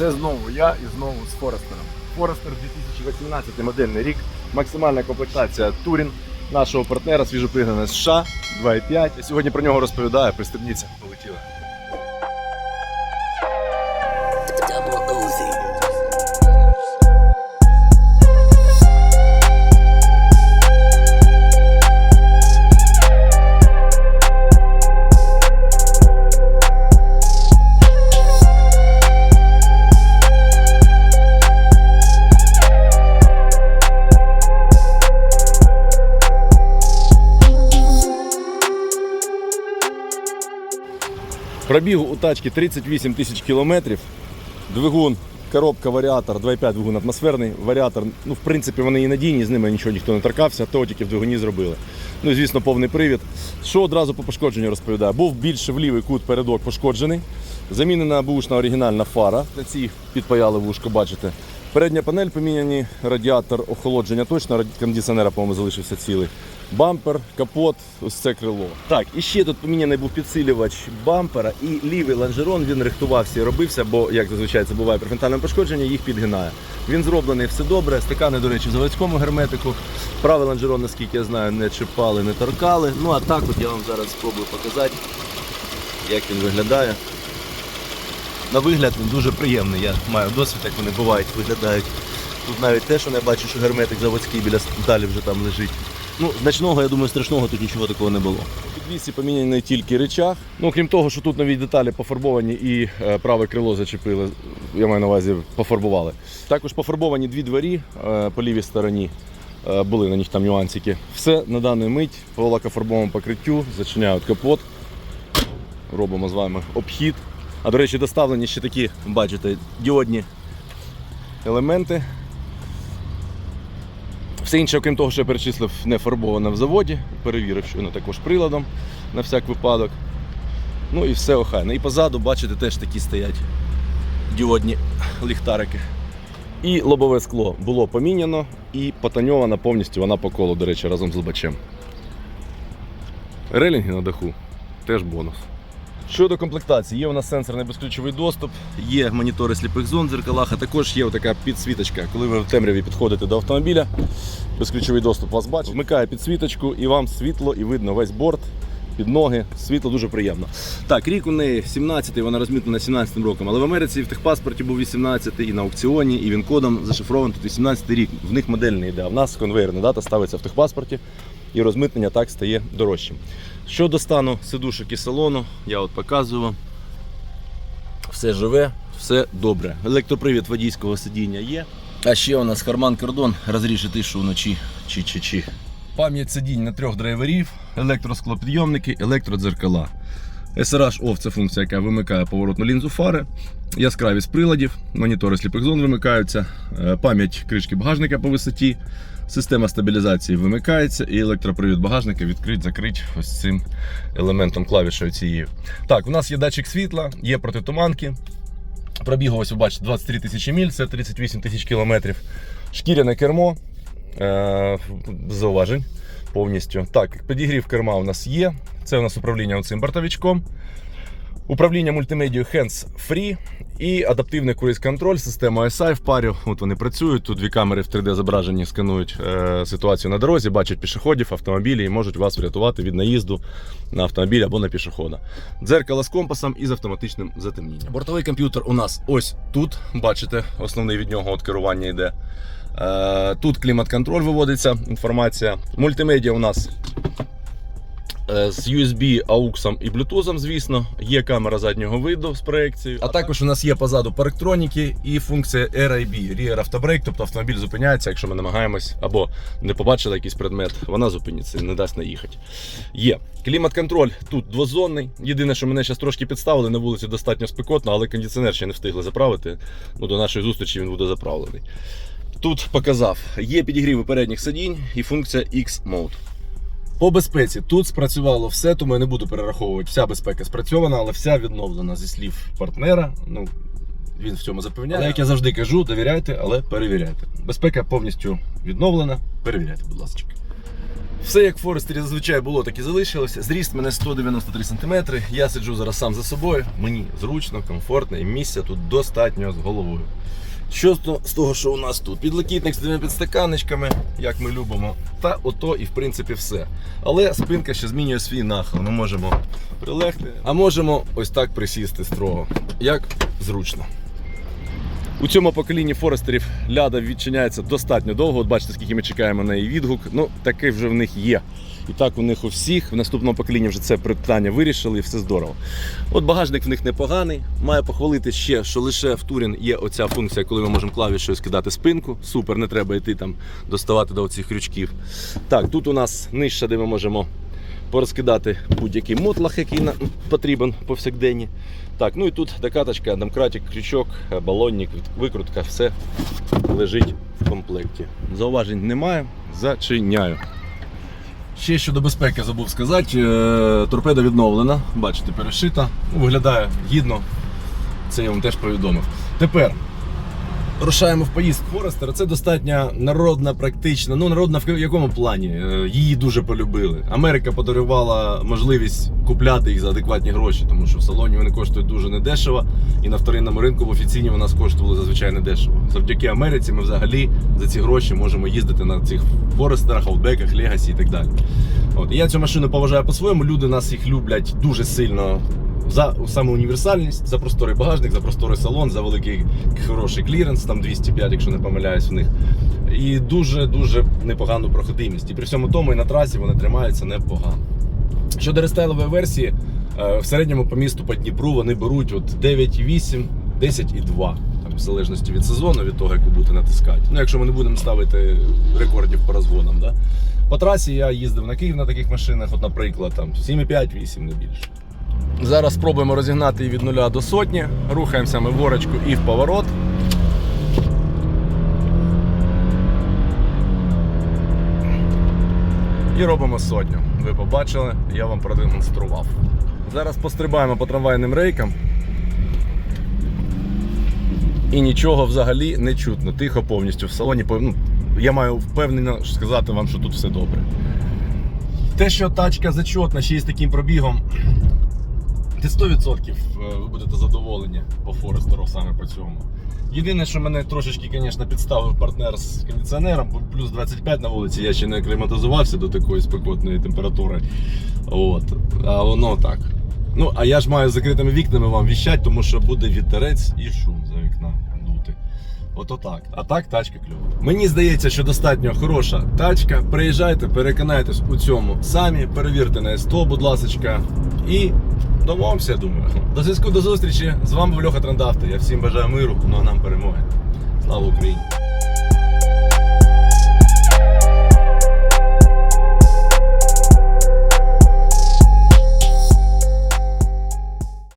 Це знову я і знову з Форестером. Форестер 2018 модельний рік. Максимальна комплектація Турін нашого партнера свіжопригнане з США 2.5. Я сьогодні про нього розповідаю. Пристебніться, полетіли. Пробігу у тачки 38 тисяч кілометрів. Двигун, коробка, варіатор, 2.5 двигун атмосферний. Варіатор, ну, в принципі, вони і надійні, з ними нічого ніхто не торкався, то тільки в двигуні зробили. Ну звісно, повний привід. Що одразу по пошкодженню розповідаю? Був більше в лівий кут передок пошкоджений. Замінена бушна оригінальна фара. На цій підпаяли вушко, бачите. Передня панель поміняні, радіатор охолодження точно, кондиціонера, по-моєму, залишився цілий. Бампер, капот, ось це крило. Так, і ще тут поміняний був підсилювач бампера і лівий лонжерон він рихтувався і робився, бо як зазвичай це буває при фронтальному пошкодженні, їх підгинає. Він зроблений все добре, стикани, до речі, в заводському герметику. Правий лонжерон, наскільки я знаю, не чіпали, не торкали. Ну а так от я вам зараз спробую показати, як він виглядає. На вигляд він дуже приємний. Я маю досвід, як вони бувають, виглядають. Тут навіть те, що не бачу, що герметик заводський біля сталі вже там лежить. Ну, значного, я думаю, страшного тут нічого такого не було. У підвісі поміняний тільки речах. Ну, крім того, що тут нові деталі пофарбовані і е, праве крило зачепили, я маю на увазі, пофарбували. Також пофарбовані дві двері е, по лівій стороні. Е, були на них там нюансики. Все на дану мить по лакофарбовому покриттю, зачиняють капот. Робимо з вами обхід. А до речі, доставлені ще такі, бачите, діодні елементи. Все інше, окрім того, що я перечислив, не фарбоване в заводі. Перевірив, що воно також приладом на всяк випадок. Ну і все охайно. І позаду, бачите, теж такі стоять діодні ліхтарики. І лобове скло було поміняно і потоньована повністю вона по колу, до речі, разом з лобачем. Релінги на даху теж бонус. Щодо комплектації, є у нас сенсорний безключовий доступ, є монітори сліпих зон в дзеркалах, а також є така підсвіточка. Коли ви в темряві підходите до автомобіля, безключовий доступ вас бачить, вмикає підсвіточку і вам світло і видно весь борт. Під ноги, світло дуже приємно. Так, рік у неї 17-й, вона розмітнена 17-м роком, але в Америці в техпаспорті був 18-й, і на аукціоні, і він кодом зашифрований тут 18-й рік. В них модель не йде. А в нас конвейерна дата ставиться в техпаспорті, і розмитнення так стає дорожчим. Щодо стану сидушок і салону, я от показую вам. Все живе, все добре. Електропривід водійського сидіння є. А ще у нас Харман Кордон розрішити, що вночі чи-чи-чи. Пам'ять сидінь на трьох драйверів, електросклопідйомники, електродзеркала. SRH OFF – це функція, яка вимикає поворотну лінзу фари, яскравість приладів, монітори сліпих зон вимикаються, е, пам'ять кришки багажника по висоті, система стабілізації вимикається і електропривід багажника відкрить, закрить ось цим елементом клавішою цією. Так, у нас є датчик світла, є протитуманки. Пробігу, ось ви бачите, 23 тисячі міль, це 38 тисяч кілометрів. Шкіряне кермо, зауважень повністю. Так, підігрів керма у нас є. Це у нас управління цим бортовичком. Управління мультимедією Hands Free і адаптивний круїз-контроль, система SI в парі. От вони працюють. Тут дві камери в 3D зображенні сканують е, ситуацію на дорозі, бачать пішоходів, автомобілі і можуть вас врятувати від наїзду на автомобіль або на пішохода. Дзеркало з компасом і з автоматичним затемнінням. Бортовий комп'ютер у нас ось тут. Бачите, основний від нього от керування йде. Е, Тут клімат-контроль виводиться інформація. Мультимедіа у нас е, з USB, AUX і Bluetooth, звісно. Є камера заднього виду з проекцією. А також у нас є позаду парктроніки і функція RIB, Rear Auto тобто автомобіль зупиняється, якщо ми намагаємось або не побачили якийсь предмет, вона зупиниться і не дасть наїхати. Є. Клімат-контроль тут двозонний. Єдине, що мене зараз трошки підставили, на вулиці достатньо спекотно, але кондиціонер ще не встигли заправити. Ну, до нашої зустрічі він буде заправлений. Тут показав, є підігріви передніх сидінь і функція X-Mode. По безпеці тут спрацювало все, тому я не буду перераховувати. Вся безпека спрацьована, але вся відновлена зі слів партнера. Ну, він в цьому запевняє. Але як я завжди кажу, довіряйте, але перевіряйте. Безпека повністю відновлена. Перевіряйте, будь ласка. Все як в Форестері зазвичай було, так і залишилося. Зріст мене 193 см. Я сиджу зараз сам за собою. Мені зручно, комфортно і місця тут достатньо з головою. Що з того, що у нас тут? Підлокітник з двома підстаканечками, як ми любимо. Та ото і в принципі все. Але спинка ще змінює свій нахил. Ми можемо прилегти, а можемо ось так присісти строго. Як зручно. У цьому поколінні Форестерів ляда відчиняється достатньо довго. От бачите, скільки ми чекаємо на її відгук. Ну, такий вже в них є. І так у них у всіх. В наступному поколінні вже це питання вирішили і все здорово. От багажник в них непоганий. Маю похвалити ще, що лише в Турін є оця функція, коли ми можемо клавішою скидати спинку. Супер, не треба йти там доставати до оцих крючків. Так, тут у нас нижче, де ми можемо порозкидати будь-який мотлах, який нам потрібен повсякденні. Так, ну і тут докаточка, домкратик, крючок, балонник, викрутка, все лежить в комплекті. Зауважень немає, зачиняю. Ще щодо безпеки забув сказати, е, торпеда відновлена, бачите, перешита, ну, виглядає гідно. Це я вам теж повідомив. Тепер рушаємо в поїздку. Форестер це достатньо народна, практична. Ну, народна в якому плані? Е, Її дуже полюбили. Америка подарувала можливість купляти їх за адекватні гроші, тому що в салоні вони коштують дуже недешево, і на вторинному ринку в офіційні нас коштували зазвичай недешево. Завдяки Америці ми взагалі за ці гроші можемо їздити на цих форестерах, аутбеках, легасі і так далі. От я цю машину поважаю по-своєму. Люди нас їх люблять дуже сильно за саме універсальність, за просторий багажник, за просторий салон, за великий хороший кліренс, там 205, якщо не помиляюсь в них. І дуже-дуже непогану проходимість. І при всьому тому і на трасі вони тримаються непогано. Щодо рестайлової версії, е, в середньому по місту по Дніпру вони беруть от 9,8, 10,2. Там, в залежності від сезону, від того, як ви будете натискати. Ну, якщо ми не будемо ставити рекордів по розгонам. Да? По трасі я їздив на Київ на таких машинах, от, наприклад, там 7,5-8, не більше. Зараз спробуємо розігнати її від нуля до сотні. Рухаємося ми в горочку і в поворот. І робимо сотню. Ви побачили, я вам продемонстрував. Зараз пострибаємо по трамвайним рейкам. І нічого взагалі не чутно. Тихо повністю в салоні. Ну, я маю впевнено сказати вам, що тут все добре. Те, що тачка зачотна, ще з таким пробігом, ти 100% ви будете задоволені по Форестеру саме по цьому. Єдине, що мене трошечки, звісно, підставив партнер з кондиціонером, бо плюс 25 на вулиці, я ще не аккліматизувався до такої спекотної температури. От. А воно так. Ну, а я ж маю з закритими вікнами вам віщать, тому що буде вітерець і шум за вікна дути. Ото так. А так тачка кльова. Мені здається, що достатньо хороша тачка. Приїжджайте, переконайтесь у цьому самі, перевірте на СТО, будь ласочка. І домовимося, думаю. До зв'язку, до зустрічі. З вами був Льоха Трандавти. Я всім бажаю миру, ну а нам перемоги. Слава Україні!